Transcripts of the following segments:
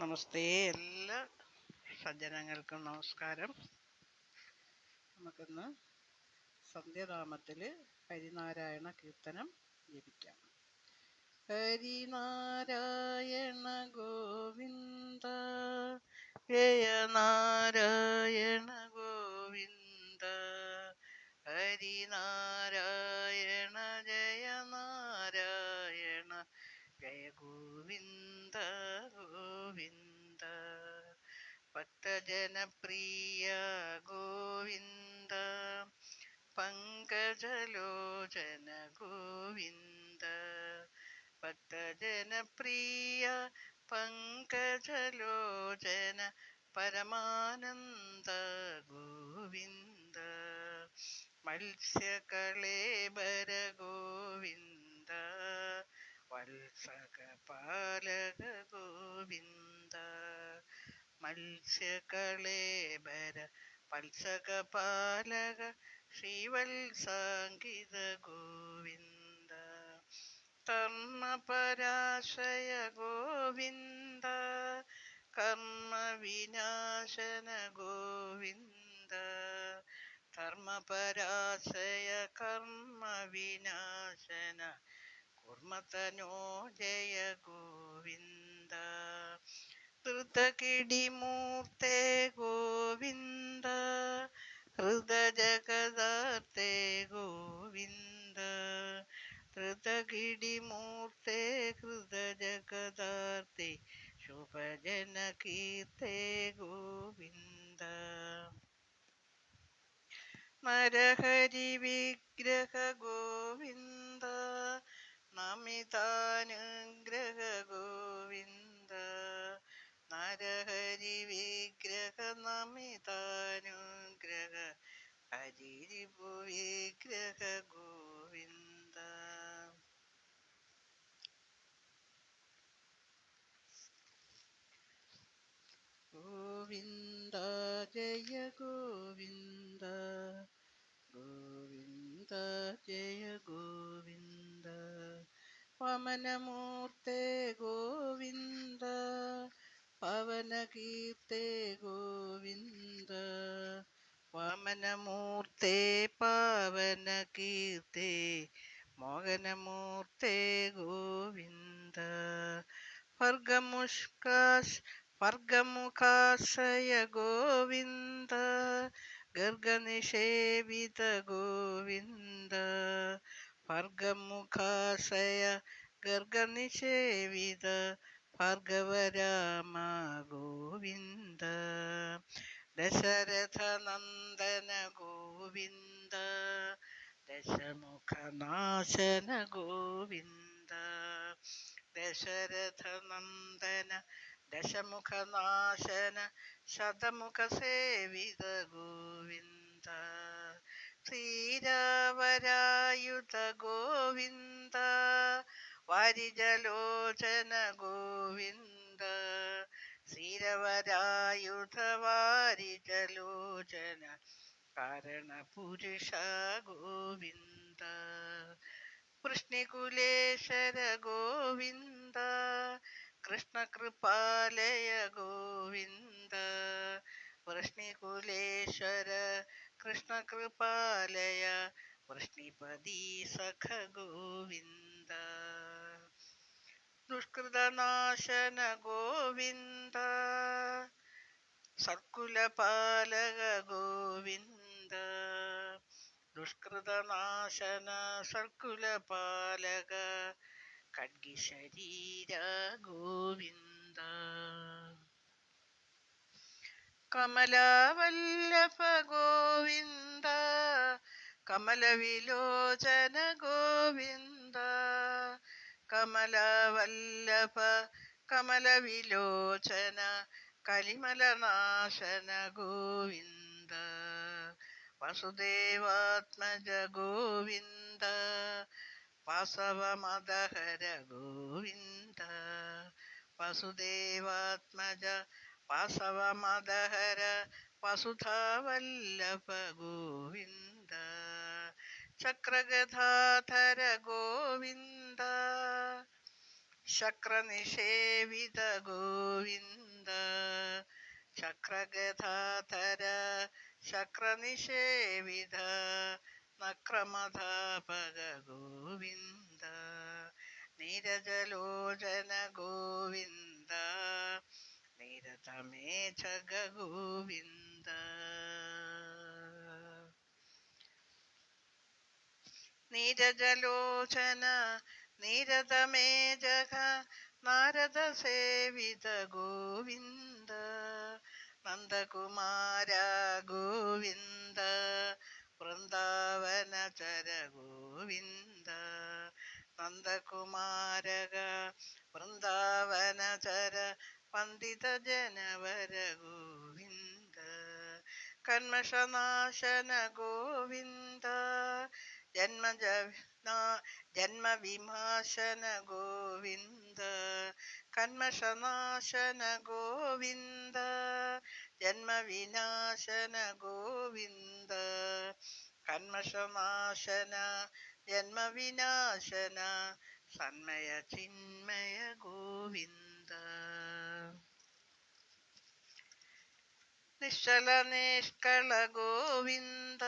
നമസ്തേ എല്ലാ സജ്ജനങ്ങൾക്കും നമസ്കാരം. നമുക്കിന്ന് സന്ധ്യധാമത്തിൽ ഹരിനാരായണ കീർത്തനം ജപിക്കാം ഹരിനാരായണ ഗോവിന്ദ ജയ നാരായണ ഗോവിന്ദ ഹരിനാരായണ ജയ നാരായണ ജയ ഗോവിന്ദ ഗോവിന്ദ ഭക്തജനപ്രിയ ഗോവിന്ദ പങ്കജലോചന ഗോവിന്ദ ഭക്തജനപ്രിയ പങ്കജലോചന പരമാനന്ദ ഗോവിന്ദ മത്സ്യകളേബര ഗോവിന്ദ വത്സകപാലക ഗോവിന്ദ മത്സ്യകളേബര മത്സകപാലക ശ്രീവത്സാങ്കിത ഗോവിന്ദ. കർമ്മപരാശയ ഗോവിന്ദ. കർമ്മവിനാശന ഗോവിന്ദ. ധർമ്മപരാശയ കർമ്മവിനാശന. കുർമ്മതനോ ജയ ഗോവിന്ദ. ധൃതകിടിമൂർത്തേ ഗോവിന്ദ ഹൃദജഗദാർത്തേ ഗോവിന്ദ ധൃതകിടിമൂർത്തേ ഹൃദജഗദാർത്തേ ശുഭജനകീർത്തേ ഗോവിന്ദ. നരഹരി വിഗ്രഹ ഗോവിന്ദ നമിതാനുഗ്രഹ ഗോവിന്ദ ഹരിരിപു വിഗ്രഹ ഗോവിന്ദ ഗോവിന്ദ ജയ ഗോവിന്ദ. ഗോവിന്ദ ജയ ഗോവിന്ദ. വമനമൂർത്തേ ഗോവിന്ദ. പവനകീർത്തേ ഗോവിന്ദ. വാമനമൂർത്തേ പാവനകീർത്തേ മോഹനമൂർത്തേ ഗോവിന്ദ. വർഗമുഷ്കാശ് വർഗമുഖാശ്രയ ഗോവിന്ദ. ഗർഗനിഷേവിത ഗോവിന്ദ. ഭർഗമുഖാശയ ഗർഗനിഷേവിത ഭാർഗവരാമ ഗോവിന്ദ. ദശരഥ നന്ദന ഗോവിന്ദ ദശമുഖനാശന ഗോവിന്ദ ദശരഥ നന്ദന ദശമുഖനാശന ശതമുഖ സേവിത ഗോവിന്ദ ശ്രീരാവരായുധ ഗോവിന്ദ വാരിജലോചന ഗോവിന്ദ ശ്രീരവരായുധ വാരിജലോചന കാരണപുരുഷ ഗോവിന്ദ വൃഷ്ണികുലേശ്വര ഗോവിന്ദ കൃഷ്ണകൃപാലയ ഗോവിന്ദ വൃഷ്ണികുലേശ്വര കൃഷ്ണകൃപാലയ വൃഷ്ണിപതി സഖ ഗോവിന്ദ ദുഷ്കൃതനാശന ഗോവിന്ദ സർക്കുലപാലക ഗോവിന്ദ ദുഷ്കൃതനാശന സർക്കുലപാലക ഖഡ്ഗി ശരീര ഗോവിന്ദ കമലവല്ലഭ ഗോവിന്ദ കമലവിലോചന ഗോവിന്ദ കമലവല്ലഭ കമലവിലോചന കലിമലനാശന ഗോവിന്ദ വസുദേവാത്മജ ഗോവിന്ദ വാസവമദഹര ഗോവിന്ദ വസുദേവാത്മജ വാസവമദഹര വസുധാവല്ലഭ ഗോവിന്ദ. ചക്രഗധാധര ഗോവിന്ദ ശക്രനിഷേവിത ഗോവിന്ദ ചക്രഗധാധര ശക്രനിഷേവിത നക്രമധാപക ഗോവിന്ദ നീരജലോചന ഗോവിന്ദ നീരതമേചക ഗോവിന്ദ നീരജലോചന നീരതമേജക നാരദ സേവിത ഗോവിന്ദ നന്ദകുമാര ഗോവിന്ദ വൃന്ദാവനചര ഗോവിന്ദ നന്ദകുമാരക വൃന്ദാവനചര പണ്ഡിത ജനവര ഗോവിന്ദ കന്മഷനാശന ഗോവിന്ദ ജന്മജ ജന്മവിമാശന ഗോവിന്ദ കന്മശനാശന ഗോവിന്ദ ജന്മവിനാശന ഗോവിന്ദ കന്മഷനാശന ജന്മവിനാശന സന്മയ ചിന്മയ ഗോവിന്ദ. നിശ്ചല നിഷ്കള ഗോവിന്ദ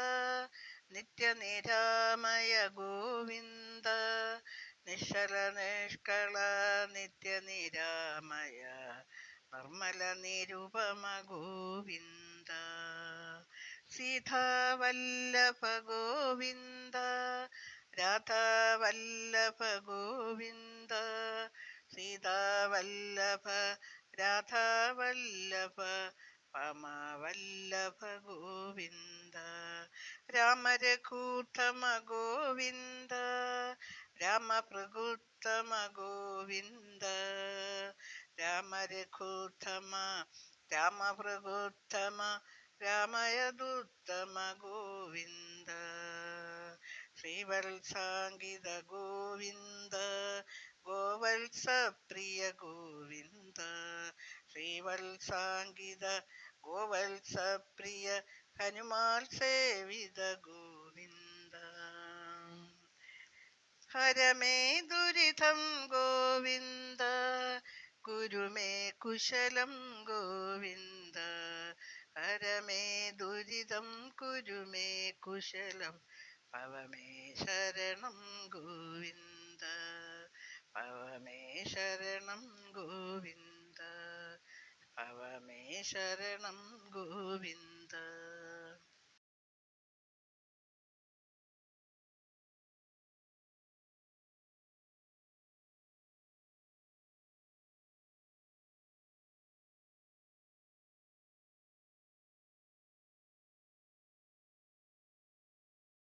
നിത്യനിരാമയ ഗോവിന്ദ നിശ്ചല നിഷ്കള നിത്യനിരാമയ. നിർമ്മല നിരുപമ ഗോവിന്ദ സീതാവല്ലഭ ഗോവിന്ദ രാധാവല്ലഭ ഗോവിന്ദ സീതാവല്ലഭ രാധാവല്ലഭ പമവല്ലഭ ഗോവിന്ദ രാമരഘൂത്തമ ഗോവിന്ദ രാമപ്രകൂട്ടമ ഗോവിന്ദ രാമരഘൂത്തമ രാമപ്രകൂട്ടമ രാമയദുത്തമ ഗോവിന്ദ ശ്രീവത്സാംഗിത ഗോവിന്ദ ഗോവത്സപ്രിയ ഗോവിന്ദ ശ്രീവത്സാങ്കിത ഗോവത്സപ്രിയ ഹനുമാൽ സേവിത ഗോവിന്ദ ഹരമേ ദുരിതം ഗോവിന്ദ കുരുമേ കുശലം ഗോവിന്ദ. ഹരമേ ദുരിതം കുരുമേ കുശലം പവമേ ശരണം ഗോവിന്ദ. പവമേ ശരണം ഗോവിന്ദ പവമേ ശരണം ഗോവിന്ദ.